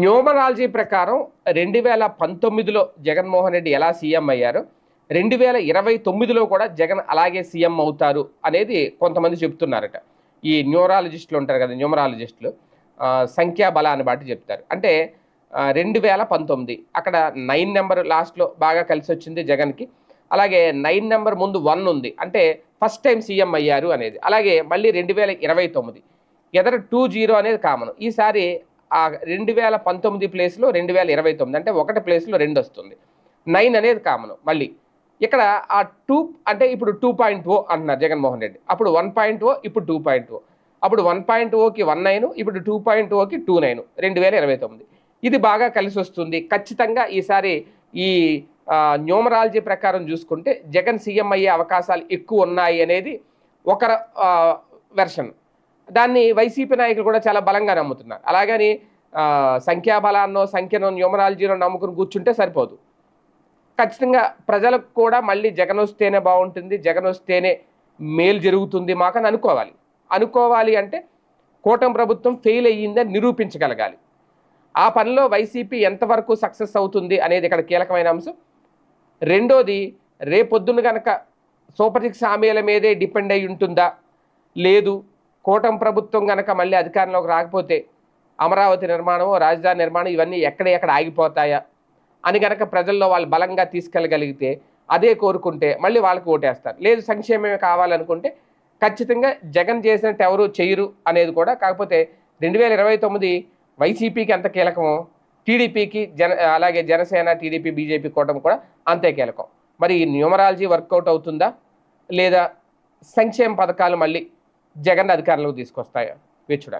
Numerology ప్రకారం రెండు వేల పంతొమ్మిదిలో జగన్మోహన్ రెడ్డి ఎలా సీఎం అయ్యారు? రెండు వేల ఇరవై తొమ్మిదిలో కూడా జగన్ అలాగే సీఎం అవుతారు అనేది కొంతమంది చెప్తున్నారట. ఈ న్యూరాలజిస్టులు ఉంటారు కదా న్యూమరాలజిస్టులు సంఖ్యా బలాన్ని బట్టి చెప్తారు. అంటే రెండు వేల పంతొమ్మిది అక్కడ నైన్ నెంబర్ లాస్ట్లో బాగా కలిసి వచ్చింది జగన్కి. అలాగే నైన్ నెంబర్ ముందు వన్ ఉంది. అంటే ఫస్ట్ టైం సీఎం అయ్యారు అనేది. అలాగే మళ్ళీ రెండు వేల ఇరవై తొమ్మిది ఎదర టూ జీరో అనేది కామన్. ఈసారి ఆ రెండు వేల పంతొమ్మిది ప్లేస్లో రెండు వేల ఇరవై తొమ్మిది అంటే ఒకటి ప్లేస్లో రెండు వస్తుంది. నైన్ అనేది కామన్ మళ్ళీ. ఇక్కడ ఆ టూ అంటే ఇప్పుడు టూ పాయింట్ ఓ అంటున్నారు జగన్మోహన్ రెడ్డి. అప్పుడు వన్ పాయింట్ ఓ ఇప్పుడు టూ పాయింట్ ఓ. అప్పుడు వన్ పాయింట్ ఓకి వన్ నైన్ ఇప్పుడు టూ పాయింట్ ఓకి టూ నైన్ రెండు వేల ఇరవై తొమ్మిది. ఇది బాగా కలిసి వస్తుంది. ఖచ్చితంగా ఈసారి ఈ న్యూమరాలజీ ప్రకారం చూసుకుంటే జగన్ సీఎం అయ్యే అవకాశాలు ఎక్కువ ఉన్నాయి అనేది ఒక వెర్షన్. దాన్ని వైసీపీ నాయకులు కూడా చాలా బలంగా నమ్ముతున్నారు. అలాగని సంఖ్యాబలాన్నో సంఖ్యనో న్యూమరాలజీలో నమ్ముకుని కూర్చుంటే సరిపోదు. ఖచ్చితంగా ప్రజలకు కూడా మళ్ళీ జగన్ వస్తేనే బాగుంటుంది జగన్ వస్తేనే మేలు జరుగుతుంది మాకని అనుకోవాలి. అనుకోవాలి అంటే కూటమి ప్రభుత్వం ఫెయిల్ అయ్యిందని నిరూపించగలగాలి. ఆ పనిలో వైసీపీ ఎంతవరకు సక్సెస్ అవుతుంది అనేది ఇక్కడ కీలకమైన అంశం. రెండోది రేపొద్దున కనుక సూపర్ సిక్స్ హామీల మీదే డిపెండ్ అయి ఉంటుందా? లేదు. కూటమి ప్రభుత్వం కనుక మళ్ళీ అధికారంలోకి రాకపోతే అమరావతి నిర్మాణం రాజధాని నిర్మాణం ఇవన్నీ ఎక్కడ ఎక్కడ ఆగిపోతాయా అని కనుక ప్రజల్లో వాళ్ళు బలంగా తీసుకెళ్ళగలిగితే అదే కోరుకుంటే మళ్ళీ వాళ్ళకి ఓటేస్తారు. లేదు సంక్షేమమే కావాలనుకుంటే ఖచ్చితంగా జగన్ చేసినట్టు ఎవరు చేయరు అనేది కూడా కాకపోతే రెండు వేల ఇరవై తొమ్మిది వైసీపీకి ఎంత కీలకమో టీడీపీకి జన అలాగే జనసేన టీడీపీ బీజేపీ కూటమి కూడా అంతే కీలకం. మరి ఈ న్యూమరాలజీ వర్కౌట్ అవుతుందా? లేదా సంక్షేమ పథకాలు మళ్ళీ జగన్ అధికారంలోకి తీసుకొస్తాయా? వేచి